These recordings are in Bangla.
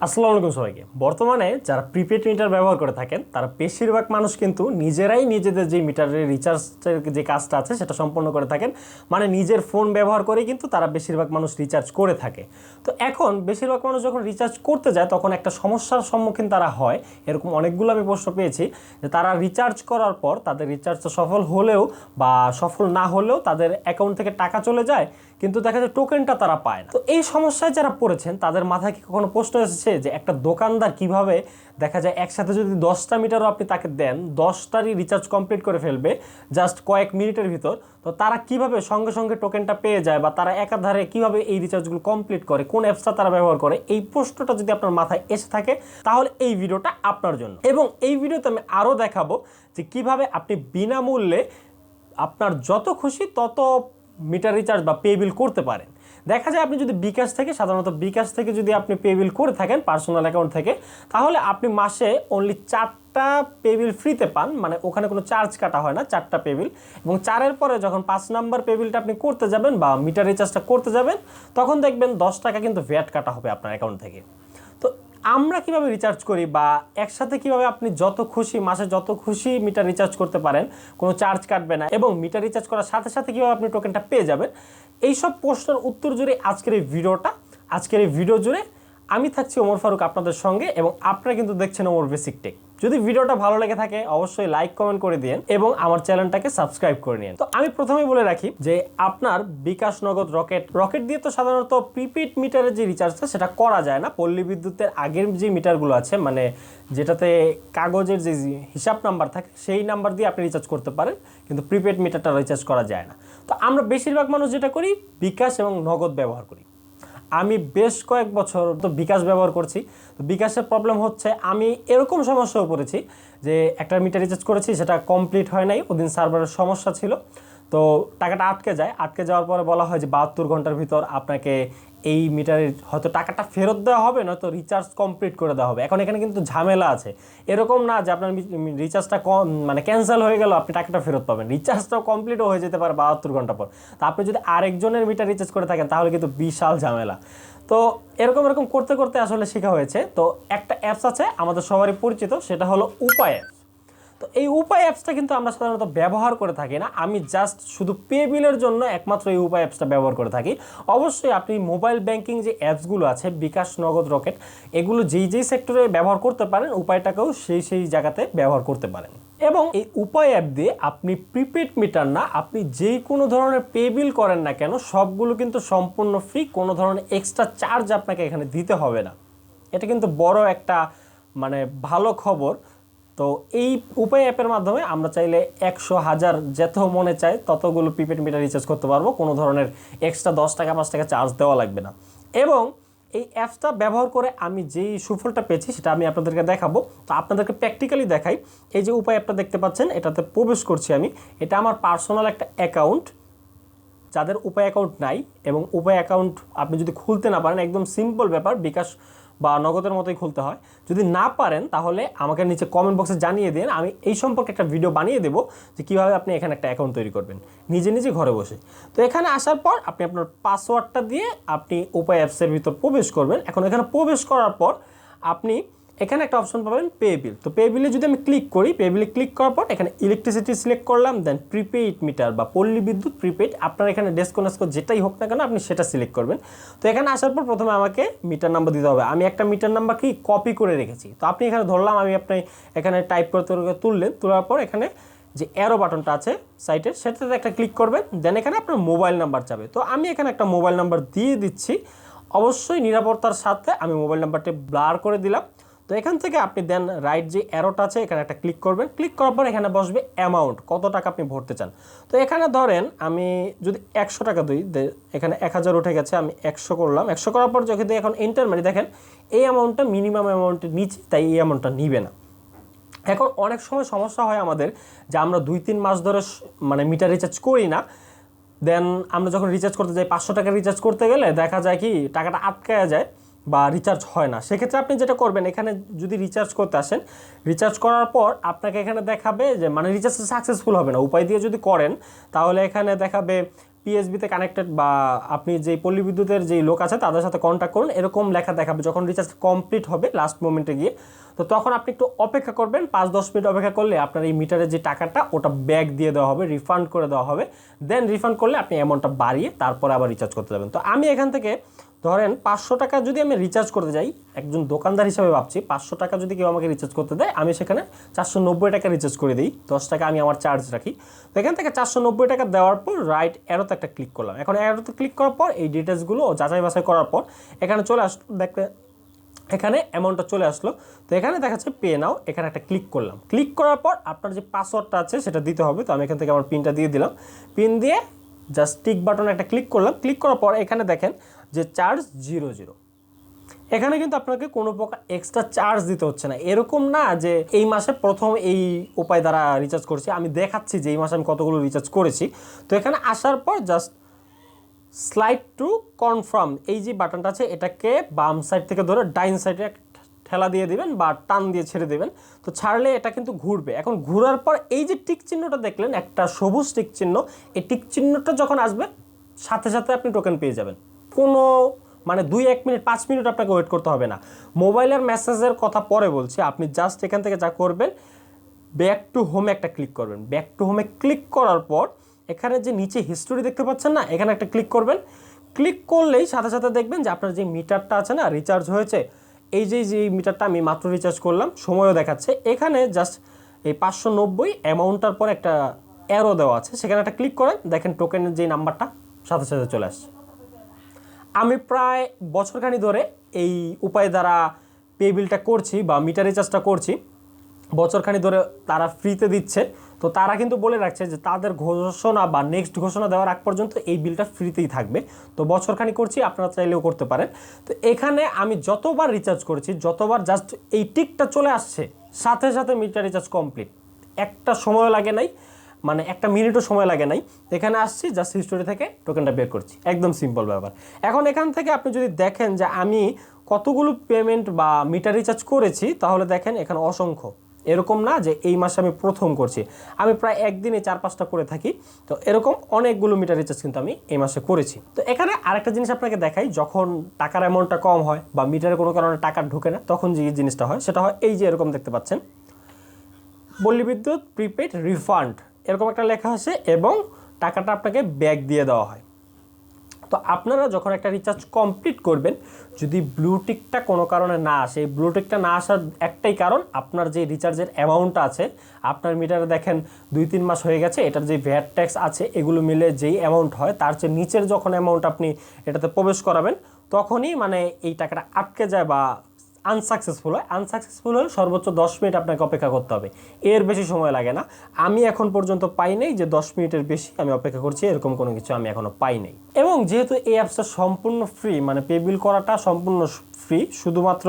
আসসালামু আলাইকুম সবাইকে। বর্তমানে যারা প্রিপেড মিটার ব্যবহার করে থাকেন, তারা বেশিরভাগ মানুষ কিন্তু নিজেরাই নিজেদের যে মিটারের রিচার্জের যে কাজটা আছে, সেটা সম্পন্ন করে থাকেন। মানে নিজের ফোন ব্যবহার করে কিন্তু তারা বেশিরভাগ মানুষ রিচার্জ করে থাকে। তো এখন বেশিরভাগ মানুষ যখন রিচার্জ করতে যায়, তখন একটা সমস্যার সম্মুখীন তারা হয়। এরকম অনেকগুলো আমি প্রশ্ন পেয়েছি যে তারা রিচার্জ করার পর তাদের রিচার্জটা সফল হলেও বা সফল না হলেও তাদের অ্যাকাউন্ট থেকে টাকা চলে যায়। কিন্তু দেখা যায় টোকেনটা তারা পায় না। তো এই সমস্যায় যারা পড়েছেন, তাদের মাথায় কি কখনো প্রশ্ন এসেছে যে একটা দোকানদার কীভাবে দেখা যায় একসাথে যদি দশটা মিটারও আপনি তাকে দেন, দশটারই রিচার্জ কমপ্লিট করে ফেলবে জাস্ট কয়েক মিনিটের ভিতর, তো তারা কীভাবে সঙ্গে সঙ্গে টোকেনটা পেয়ে যায় বা তারা একাধারে কীভাবে এই রিচার্জগুলো কমপ্লিট করে, কোন অ্যাপসটা তারা ব্যবহার করে, এই প্রশ্নটা যদি আপনার মাথায় এসে থাকে, তাহলে এই ভিডিওটা আপনার জন্য। এবং এই ভিডিওতে আমি আরও দেখাবো যে কীভাবে আপনি বিনামূল্যে আপনার যত খুশি তত মিটার রিচার্জ বা পে বিল করতে পারেন। দেখা যায় আপনি যদি বিকাশ থেকে, সাধারণত বিকাশ থেকে যদি আপনি পে বিল করে থাকেন পার্সোনাল অ্যাকাউন্ট থেকে, তাহলে আপনি মাসে অনলি চারটা পে বিল ফ্রিতে পান মানে ওখানে কোনো চার্জ কাটা হয় না, চারটা পে বিল এবং চারের পরে যখন পাঁচ নাম্বার পে বিলটা আপনি করতে যাবেন বা মিটার রিচার্জটা করতে যাবেন, তখন দেখবেন দশ টাকা কিন্তু ভ্যাট কাটা হবে আপনার অ্যাকাউন্ট থেকে। আমরা কীভাবে রিচার্জ করি বা একসাথে কীভাবে আপনি যত খুশি মাসে যত খুশি মিটার রিচার্জ করতে পারেন, কোনো চার্জ কাটবে না এবং মিটার রিচার্জ করার সাথে সাথে কীভাবে আপনি টোকেনটা পেয়ে যাবেন, এইসব প্রশ্নের উত্তর জুড়ে আজকের এই ভিডিওটা, আজকের এই ভিডিও জুড়ে আমি থাকছি ওমর ফারুক আপনাদের সঙ্গে এবং আপনারা কিন্তু দেখছেন ওমর বেসিক টেক যদি ভিডিওটা ভালো লেগে থাকে, অবশ্যই লাইক কমেন্ট করে দিন এবং আমার চ্যানেলটাকে সাবস্ক্রাইব করে নিন তো আমি প্রথমেই বলে রাখি যে আপনার বিকাশ নগদ রকেট রকেট দিয়ে তো সাধারণত প্রিপেড মিটারের যে রিচার্জটা সেটা করা যায় না। পল্লী বিদ্যুতের আগের যে মিটারগুলো আছে মানে যেটাতে কাগজের যে হিসাব নাম্বার থাকে, সেই নাম্বার দিয়ে আপনি রিচার্জ করতে পারেন, কিন্তু প্রিপেড মিটারটা রিচার্জ করা যায় না। তো আমরা বেশিরভাগ মানুষ যেটা করি, বিকাশ এবং নগদ ব্যবহার করি। আমি বেশ কয়েক বছর তো বিকাশ ব্যবহার করছি। তো বিকাশের প্রবলেম হচ্ছে আমি এরকম সমস্যাও পড়েছি যে একটা মিটার রিচার্জ করেছি, সেটা কমপ্লিট হয় নাই, ওদিন সার্ভারের সমস্যা ছিল। তো টাকাটা আটকে যায়। আটকে যাওয়ার পরে বলা হয় যে বাহাত্তর ঘণ্টার ভিতর আপনাকে এই মিটারের হয়তো টাকাটা ফেরত দেওয়া হবে, নয়তো রিচার্জ কমপ্লিট করে দেওয়া হবে। এখন এখানে কিন্তু ঝামেলা আছে। এরকম না যে আপনার রিচার্জটা কম মানে ক্যান্সেল হয়ে গেল, আপনি টাকাটা ফেরত পাবেন। রিচার্জটাও কমপ্লিটও হয়ে যেতে পারে বাহাত্তর ঘণ্টা পর। তা আপনি যদি আরেকজনের মিটার রিচার্জ করে থাকেন, তাহলে কিন্তু বিশাল ঝামেলা। তো এরকম এরকম করতে করতে আসলে শেখা হয়েছে। তো একটা অ্যাপস আছে, আমাদের সবারই পরিচিত, সেটা হলো উপায় অ্যাপস তো এই উপায় অ্যাপসটা কিন্তু আমরা সাধারণত ব্যবহার করে থাকি না। আমি জাস্ট শুধু পে বিলের জন্য একমাত্র এই উপায় অ্যাপসটা ব্যবহার করে থাকি। অবশ্যই আপনি মোবাইল ব্যাংকিং যে অ্যাপসগুলো আছে, বিকাশ, নগদ, রকেট, এগুলো যেই যেই সেক্টরে ব্যবহার করতে পারেন, উপায়টাকেও সেই সেই জায়গাতে ব্যবহার করতে পারেন। এবং এই উপায় অ্যাপ দিয়ে আপনি প্রিপেড মিটার না, আপনি যেই কোনো ধরনের পে বিল করেন না কেন, সবগুলো কিন্তু সম্পূর্ণ ফ্রি কোনো ধরনের এক্সট্রা চার্জ আপনাকে এখানে দিতে হবে না। এটা কিন্তু বড় একটা মানে ভালো খবর। তো এই উপায় অ্যাপের মাধ্যমে আমরা চাইলে একশো হাজার যত মনে চায় ততগুলো প্রিপেড মিটার রিচার্জ করতে পারব। কোনো ধরনের এক্সট্রা দশ টাকা, পাঁচ টাকা চার্জ দেওয়া লাগবে না। এবং এই অ্যাপসটা ব্যবহার করে আমি যেই সুফলটা পেয়েছি সেটা আমি আপনাদেরকে দেখাবো। তো আপনাদেরকে প্র্যাকটিক্যালি দেখাই। এই যে উপায় অ্যাপটা দেখতে পাচ্ছেন, এটাতে প্রবেশ করছি আমি। এটা আমার পার্সোনাল একটা অ্যাকাউন্ট যাদের উপায় অ্যাকাউন্ট নাই এবং উপায় অ্যাকাউন্ট আপনি যদি খুলতে না পারেন, একদম সিম্পল ব্যাপার। বিকাশ বা নগদের মতোই খুলতে হয়। যদি না পারেন, তাহলে আমাকে নিচে কমেন্ট বক্সে জানিয়ে দিন। আমি এই সম্পর্কে একটা ভিডিও বানিয়ে দেবো যে কীভাবে আপনি এখানে একটা অ্যাকাউন্ট তৈরি করবেন। নিজে নিজে ঘরে বসে। তো এখানে আসার পর আপনি আপনার পাসওয়ার্ডটা দিয়ে আপনি উপায় অ্যাপসের ভিতর প্রবেশ করবেন। এখন এখানে প্রবেশ করার পর আপনি এখানে একটা অপশন পাবেন পে বিল তো পে বিলে যদি আমি ক্লিক করি পে বিলে ক্লিক করার পর এখানে ইলেকট্রিসিটি সিলেক্ট করলাম দেন প্রিপেইড মিটার বা পল্লী বিদ্যুৎ প্রিপেইড আপনার এখানে ডেসকোনাস্কো যেটাই হোক না কেন আপনি সেটা সিলেক্ট করবেন। তো এখানে আসার পর প্রথমে আমাকে মিটার নাম্বার দিতে হবে। আমি একটা মিটার নাম্বার কি কপি করে রেখেছি। তো আপনি এখানে ধরলাম, আমি আপনি এখানে টাইপ করতে তুললেন, তোলার পর এখানে যে অ্যারো বাটনটা আছে সাইটের সেটাতে একটা ক্লিক করবেন দেন এখানে আপনার মোবাইল নাম্বার যাবে। তো আমি এখানে একটা মোবাইল নাম্বার দিয়ে দিচ্ছি। অবশ্যই নিরাপত্তার সাথে আমি মোবাইল নাম্বারটি ব্লার করে দিলাম। তো এখান থেকে আপনি দেন রাইট যে অ্যারোটা আছে, এখানে একটা ক্লিক করবেন। ক্লিক করার পর এখানে বসবে অ্যামাউন্ট কত টাকা আপনি ভরতে চান। তো এখানে ধরেন আমি যদি একশো টাকা দিই এখানে এক হাজার উঠে গেছে, আমি একশো করলাম। একশো করার পর যদি এখন এন্টার মারি, দেখেন এই অ্যামাউন্টটা মিনিমাম অ্যামাউন্টের নিচে, তাই এই অ্যামাউন্টটা নিবে না। এখন অনেক সময় সমস্যা হয় আমাদের যে আমরা দুই তিন মাস ধরে মানে মিটার রিচার্জ করি না। দেন আমরা যখন রিচার্জ করতে যাই, পাঁচশো টাকা রিচার্জ করতে গেলে দেখা যায় কি, টাকাটা আটকায়া যায়। বা রিচার্জ হয় না। সেক্ষেত্রে আপনি যেটা করবেন, এখানে যদি রিচার্জ করতে আসেন রিচার্জ করার পর আপনাকে এখানে দেখাবে যে মানে রিচার্জ সাকসেসফুল হবে না। উপায় দিয়ে যদি করেন, তাহলে এখানে দেখাবে পিএসবিতে কানেক্টেড বা আপনি যে পল্লী বিদ্যুতের যেই লোক আছে, তাদের সাথে কন্ট্যাক্ট করুন। এরকম লেখা দেখাবে যখন রিচার্জ কমপ্লিট হবে লাস্ট মোমেন্টে গিয়ে। তো তখন আপনি একটু অপেক্ষা করবেন। পাঁচ, দশ মিনিট অপেক্ষা করলে আপনার এই মিটারের যে টাকাটা, ওটা ব্যাক দিয়ে দেওয়া হবে রিফান্ড করে দেওয়া হবে। দেন রিফান্ড করলে আপনি অ্যামাউন্টটা বাড়িয়ে তারপরে আবার রিচার্জ করতে যাবেন। তো আমি এখান থেকে ধরেন পাঁচশো টাকা যদি আমি রিচার্জ করতে যাই, একজন দোকানদার হিসাবে ভাবছি, পাঁচশো টাকা যদি কেউ আমাকে রিচার্জ করতে দেয়, আমি সেখানে চারশো নব্বই টাকা রিচার্জ করে দিই, দশ টাকা আমি আমার চার্জ রাখি। তো এখান থেকে চারশো নব্বই টাকা দেওয়ার পর রাইট অ্যারোতে একটা ক্লিক করলাম। এখন অ্যারোতে ক্লিক করার পর এই ডিটেলসগুলো যাচাই বাছাই করার পর এখানে চলে আসলো, দেখতে, এখানে অ্যামাউন্টটা চলে আসলো। তো এখানে দেখা যাচ্ছে পে নাও এখানে একটা ক্লিক করলাম। ক্লিক করার পর আপনার যে পাসওয়ার্ডটা আছে সেটা দিতে হবে। তো আমি এখান থেকে আমার পিনটা দিয়ে দিলাম। পিন দিয়ে জাস্ট টিক বাটনে একটা ক্লিক করলাম। ক্লিক করার পর এখানে দেখেন যে চার্জ জিরো জিরো। এখানে কিন্তু আপনাকে কোনো প্রকার এক্সট্রা চার্জ দিতে হচ্ছে না। এরকম না যে এই মাসে প্রথম এই উপায় দ্বারা রিচার্জ করছি, আমি দেখাচ্ছি যে এই মাসে আমি কতগুলো রিচার্জ করেছি। তো এখানে আসার পর জাস্ট স্লাইড টু কনফার্ম এই যে বাটনটা আছে, এটাকে বাম সাইড থেকে ধরে ডাইন সাইডে ঠেলা দিয়ে দিবেন বা টান দিয়ে ছেড়ে দেবেন। তো ছাড়লে এটা কিন্তু ঘুরবে। এখন ঘোরার পর এই যে টিক চিহ্নটা দেখলেন, একটা সবুজ টিক চিহ্ন, এই টিক চিহ্নটা যখন আসবে, সাথে সাথে আপনি টোকেন পেয়ে যাবেন। কোনো মানে দুই, এক মিনিট, পাঁচ মিনিট আপনাকে ওয়েট করতে হবে না। মোবাইলের মেসেজের কথা পরে বলছি, আপনি জাস্ট এখান থেকে যা করবেন ব্যাক টু হোমে একটা ক্লিক করবেন। ব্যাক টু হোমে ক্লিক করার পর, এখানে যে নিচে হিস্টোরি দেখতে পাচ্ছেন না, এখানে একটা ক্লিক করবেন। ক্লিক করলেই সাথে সাথে দেখবেন যে আপনার যে মিটারটা আছে না রিচার্জ হয়েছে, এই যে যে মিটারটা আমি মাত্র রিচার্জ করলাম, সময়ও দেখাচ্ছে। এখানে জাস্ট এই পাঁচশো নব্বই অ্যামাউন্টটার পর একটা অ্যারো দেওয়া আছে, সেখানে একটা ক্লিক করেন, দেখেন টোকেনের যে নাম্বারটা সাথে সাথে চলে আসছে। আমি প্রায় বছরখানি ধরে এই উপায় দ্বারা পে বিলটা করছি বা মিটার রিচার্জটা করছি। বছরখানি ধরে তারা ফ্রিতে দিচ্ছে। তো তারা কিন্তু বলে রাখছে যে তাদের ঘোষণা বা নেক্সট ঘোষণা দেওয়ার আগ পর্যন্ত এই বিলটা ফ্রিতেই থাকবে। তো বছরখানি করছি, আপনারা চাইলেও করতে পারেন। তো এখানে আমি যতবার রিচার্জ করেছি, যতবার জাস্ট এই টিকটা চলে আসছে, সাথে সাথে মিটার রিচার্জ কমপ্লিট একটা সময় লাগে নাই। মানে একটা মিনিটও সময় লাগে নাই। এখানে আসছি জাস্ট হিস্টোরি থেকে টোকেনটা বের করছি। একদম সিম্পল ব্যাপার। এখন এখান থেকে আপনি যদি দেখেন যে আমি কতগুলো পেমেন্ট বা মিটার রিচার্জ করেছি, তাহলে দেখেন এখানে অসংখ্য। এরকম না যে এই মাসে আমি প্রথম করছি। আমি প্রায় একদিনে চার পাঁচটা করে থাকি। তো এরকম অনেকগুলো মিটার রিচার্জ কিন্তু আমি এই মাসে করেছি। তো এখানে আরেকটা জিনিস আপনাকে দেখাই, যখন টাকার অ্যামাউন্টটা কম হয় বা মিটারে কোনো কারণে টাকা ঢোকে না, তখন যে জিনিসটা হয়, সেটা হয় এই যে এরকম দেখতে পাচ্ছেন। পল্লী বিদ্যুৎ প্রিপেড রিফান্ড এরকম একটা লেখা আছে এবং টাকাটা আপনাকে ব্যাক দিয়ে দেওয়া হয়। তো আপনারা যখন একটা রিচার্জ কমপ্লিট করবেন, যদি ব্লুটিকটা কোনো কারণে না আসে, এই ব্লুটিকটা না আসার একটাই কারণ আপনার যে রিচার্জের অ্যামাউন্টটা আছে, আপনার মিটারে দেখেন দুই তিন মাস হয়ে গেছে, এটার যে ভ্যাট ট্যাক্স আছে, এগুলো মিলে যেই অ্যামাউন্ট হয়, তার চেয়ে নিচের যখন অ্যামাউন্ট আপনি এটাতে প্রবেশ করাবেন, তখনই মানে এই টাকাটা আটকে যায় বা আনসাকসেসফুল হয়। আনসাকসেসফুল হলে সর্বোচ্চ দশ মিনিট আপনাকে অপেক্ষা করতে হবে। এর বেশি সময় লাগে না। আমি এখন পর্যন্ত পাই নাই যে দশ মিনিটের বেশি আমি অপেক্ষা করছি, এরকম কোনো কিছু আমি এখনও পাই নাই। এবং যেহেতু এই অ্যাপসটা সম্পূর্ণ ফ্রি মানে পেবিল করাটা সম্পূর্ণ ফ্রি শুধুমাত্র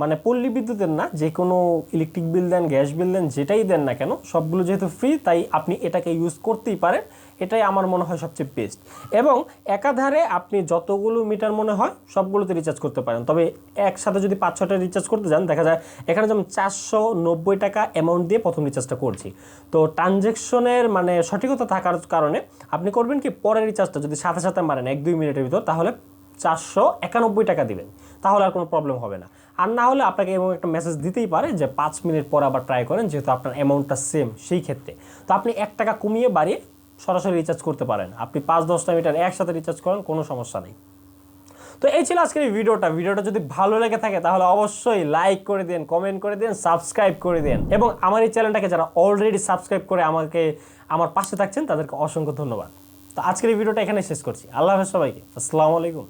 মানে পল্লী বিদ্যুতের না যে কোনো ইলেকট্রিক বিল দেন গ্যাস বিল দেন, যেটাই দেন না কেন, সবগুলো যেহেতু ফ্রি তাই আপনি এটাকে ইউজ করতেই পারেন। এটাই আমার মনে হয় সবচেয়ে বেস্ট এবং একাধারে আপনি যতগুলো মিটার মনে হয়, সবগুলোতে রিচার্জ করতে পারেন। তবে একসাথে যদি পাঁচ ছটা রিচার্জ করতে যান, দেখা যায় এখানে যেমন চারশো নব্বই টাকা অ্যামাউন্ট দিয়ে প্রথম রিচার্জটা করছি। তো ট্রানজ্যাকশনের মানে সঠিকতা থাকার কারণে আপনি করবেন কি, পরের রিচার্জটা যদি সাথে সাথে মারেন এক দুই মিনিটের ভিতর, তাহলে চারশো একানব্বই টাকা দিবেন। তাহলে আর কোনো প্রবলেম হবে না। আর না হলে আপনাকে এবং একটা মেসেজ দিতেই পারে যে পাঁচ মিনিট পর আবার ট্রাই করেন, যেহেতু আপনার অ্যামাউন্টটা সেম সেই ক্ষেত্রে। তো আপনি এক টাকা কমিয়ে বাড়িয়ে সরাসরি রিচার্জ করতে পারেন। আপনি পাঁচ, দশটা মিটার একসাথে রিচার্জ করেন, কোনো সমস্যা নেই। তো এই ছিল আজকের ভিডিওটা। ভিডিওটা যদি ভালো লেগে থাকে, তাহলে অবশ্যই লাইক করে দিন কমেন্ট করে দিন সাবস্ক্রাইব করে দিন। এবং আমার এই চ্যানেলটাকে যারা অলরেডি সাবস্ক্রাইব করে আমাকে, আমার পাশে থাকছেন, তাদেরকে অসংখ্য ধন্যবাদ। তো আজকের এই ভিডিওটা এখানে শেষ করছি। আল্লাহ হাফেজ সবাইকে। আসসালামু আলাইকুম।